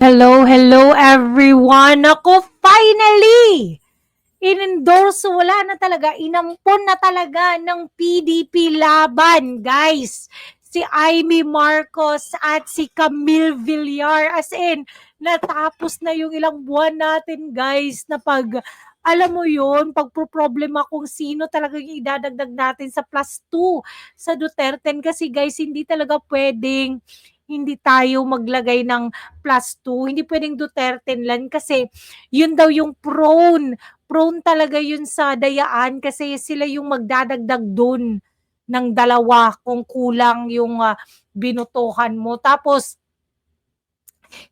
Hello, hello everyone! Ako, finally! In-endorse, wala na talaga, inampon na talaga ng PDP laban, guys! Si Amy Marcos at si Camille Villar. As in, natapos na yung ilang buwan natin, guys, na pag, alam mo yun, pagpo-problema kung sino talaga yung idadagdag natin sa plus 2 sa Duterte. Kasi guys, hindi talaga pwedeng hindi tayo maglagay ng plus 2. Hindi pwedeng Duterte lang kasi yun daw yung prone. Prone talaga yun sa dayaan kasi sila yung magdadagdag dun ng dalawa kung kulang yung uh, binutuhan mo. Tapos,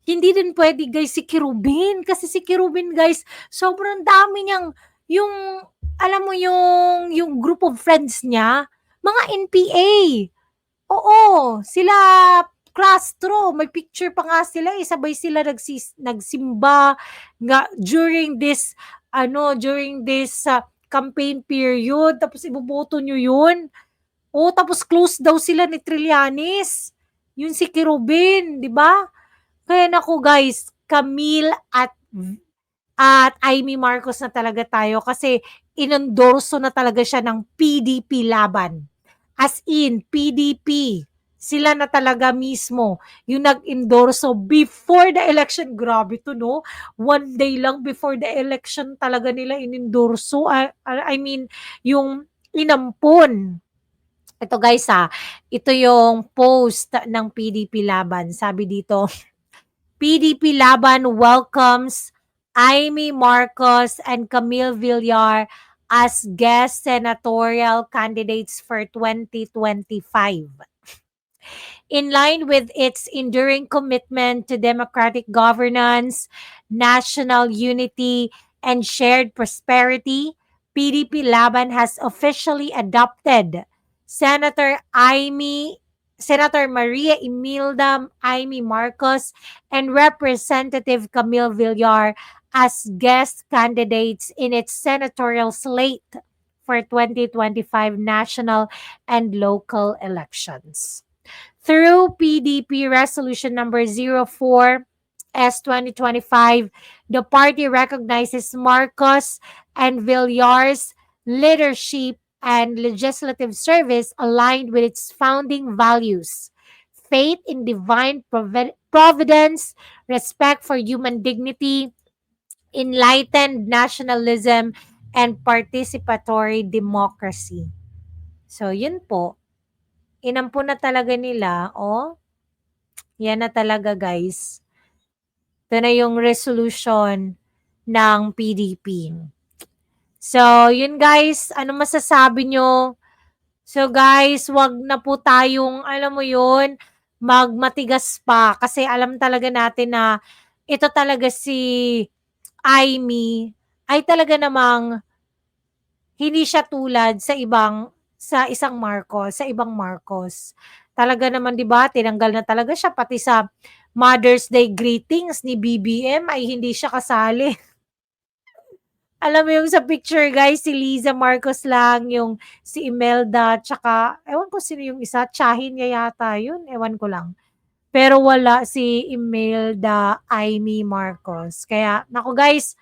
hindi din pwede guys si Kirubin kasi si Kirubin guys sobrang dami niyang yung alam mo yung yung group of friends niya mga NPA oo sila Castro, may picture pa nga sila, eh, sabay sila nagsis, nagsimba nga during this ano, during this uh, campaign period, tapos iboboto nyo yun. O, tapos close daw sila ni Trillanes. Yun si Kirubin, di ba? Kaya nako guys, Camille at at Amy Marcos na talaga tayo kasi inendorso na talaga siya ng PDP laban. As in, PDP sila na talaga mismo yung nag-endorso before the election. Grabe to, no? One day lang before the election talaga nila inendorso. I, I mean, yung inampon. Ito guys ha, ito yung post ng PDP Laban. Sabi dito, PDP Laban welcomes Amy Marcos and Camille Villar as guest senatorial candidates for 2025 in line with its enduring commitment to democratic governance, national unity, and shared prosperity, PDP Laban has officially adopted Senator Amy Senator Maria Imelda Amy Marcos and Representative Camille Villar as guest candidates in its senatorial slate for 2025 national and local elections through PDP Resolution Number 04 S 2025, the party recognizes Marcos and Villar's leadership and legislative service aligned with its founding values faith in divine providence, respect for human dignity, enlightened nationalism, and participatory democracy. So, yun po. Inampun na talaga nila, oh. Yan na talaga, guys. Ito na yung resolution ng PDP. So, yun guys, ano masasabi nyo? So guys, wag na po tayong, alam mo yun, magmatigas pa. Kasi alam talaga natin na ito talaga si Amy ay talaga namang hindi siya tulad sa ibang sa isang Marcos, sa ibang Marcos. Talaga naman 'di ba, tinanggal na talaga siya pati sa Mother's Day greetings ni BBM ay hindi siya kasali. Alam mo yung sa picture guys, si Liza Marcos lang, yung si Imelda, tsaka, ewan ko sino yung isa, Chahin niya yata yun, ewan ko lang. Pero wala si Imelda Amy Marcos. Kaya, nako guys,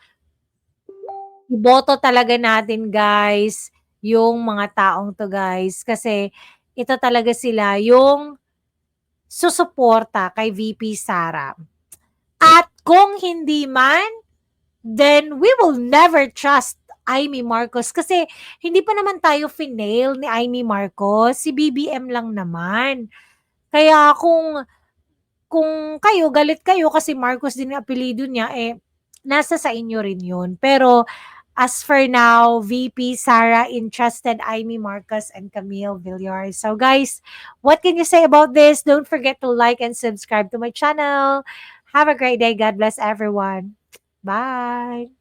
iboto talaga natin guys yung mga taong to guys. Kasi ito talaga sila yung susuporta kay VP Sara. At kung hindi man, then we will never trust Amy Marcos kasi hindi pa naman tayo finail ni Amy Marcos, si BBM lang naman. Kaya kung kung kayo galit kayo kasi Marcos din ang apelyido niya eh nasa sa inyo rin 'yun. Pero as for now, VP Sarah entrusted Amy Marcus and Camille Villar. So guys, what can you say about this? Don't forget to like and subscribe to my channel. Have a great day. God bless everyone. Bye.